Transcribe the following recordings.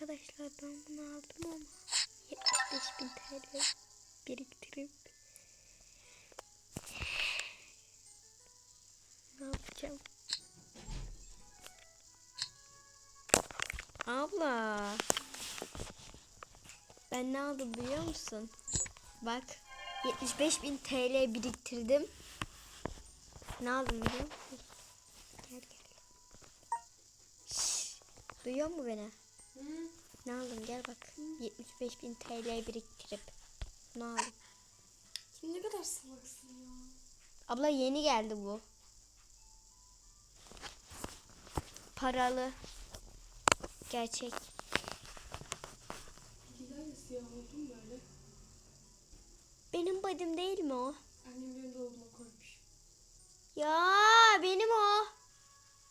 Arkadaşlar ben bunu aldım ama 75 bin TL biriktirip ne yapacağım? Abla ben ne aldım biliyor musun? Bak 75 bin TL biriktirdim. Ne aldım biliyor musun? Gel gel. Şşş, duyuyor mu beni? Ne aldım gel bak. 75 bin TL biriktirip ne aldım? Kim ne kadar salaksın ya. Abla yeni geldi bu. Paralı. Gerçek. Neden de siyah oldun böyle? Benim badim değil mi o? Annem benim dolabıma koymuş. Ya benim o.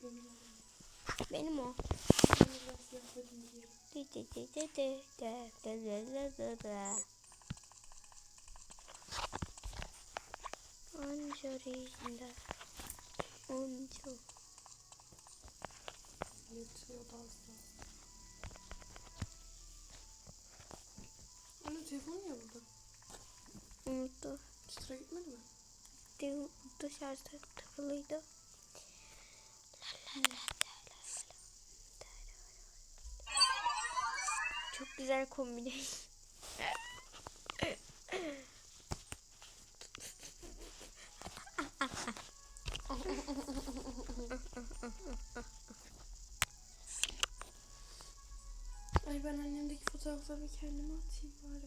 Benim oğlum. Benim o. Anca rejimde. Anca. Yatıyor fazla. Anne telefon ya burada. Unuttu. Çıtıra gitmedi mi? Değil, dışarıda takılıydı. La la la. Çok güzel kombine. Ay ben annemdeki fotoğrafları kendime atayım bari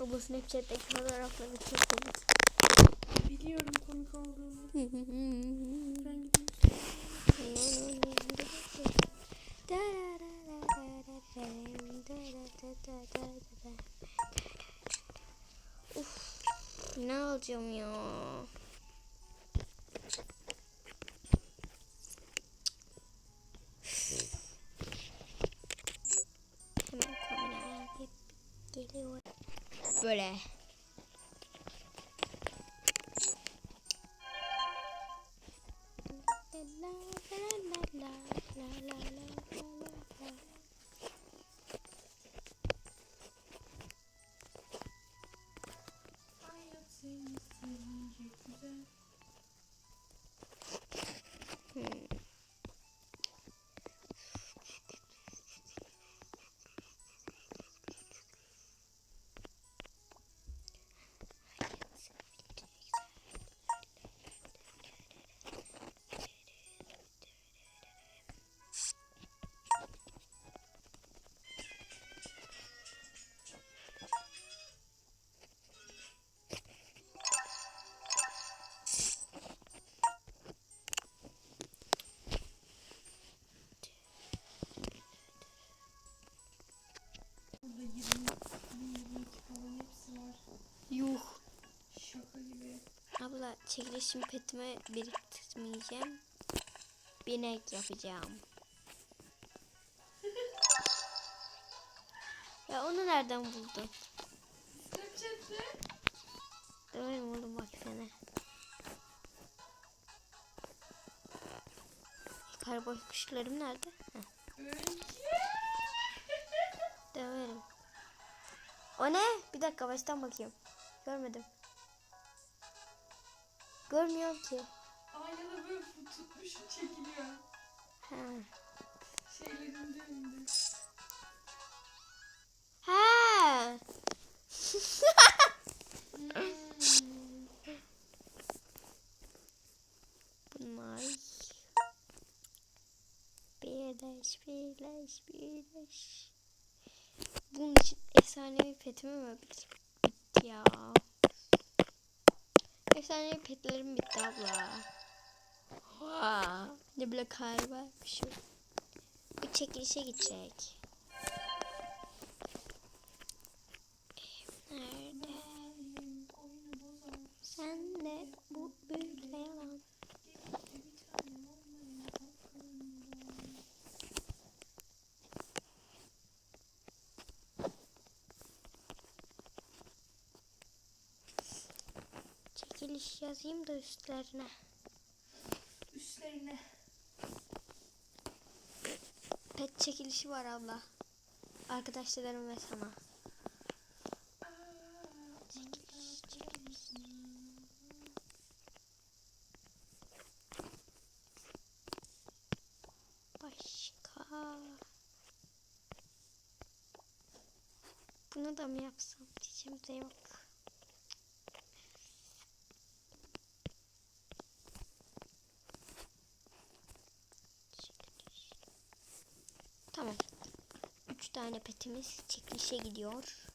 bunu. Bu Snapchat'teki fotoğrafları çok komik. Biliyorum komik olduğunu. Ben gideyim. Uf, ne alacağım ya? Hemen. Böyle. Çekilişim petime biriktirmeyeceğim. Binek yapacağım. ya onu nereden buldun? Döverim oğlum bak sana. Karaboy kuşlarım nerede? Döverim. O ne? Bir dakika baştan bakayım. Görmedim. Görmüyorum ki. Aynada böyle tutmuş çekiliyor. Ha. Şeylerinde önünde. Ha. Bunlar birleş birleş birleş. Bunun için efsanevi petimi mi bitti ya? Efsanevi petlerim bitti abla. Oha, ne bile kar varmış. Bu çekilişe gidecek. Nerede? Sen de bu büyük yalan. Bir tane olmayın aklımda. Çekiliş yazayım da üstlerine. Üstlerine. Pet çekilişi var abla. arkadaşlarım ve sana. Çekiliş, çekiliş. Başka. Bunu da mı yapsam? Diyeceğim de yok. Tane petimiz çekilişe gidiyor.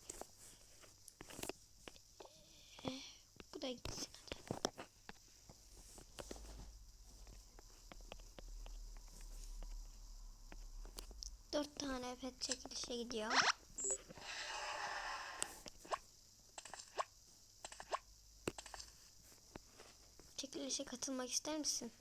Eh, bu da gitsin hadi. Dört tane pet çekilişe gidiyor. Çekilişe katılmak ister misin?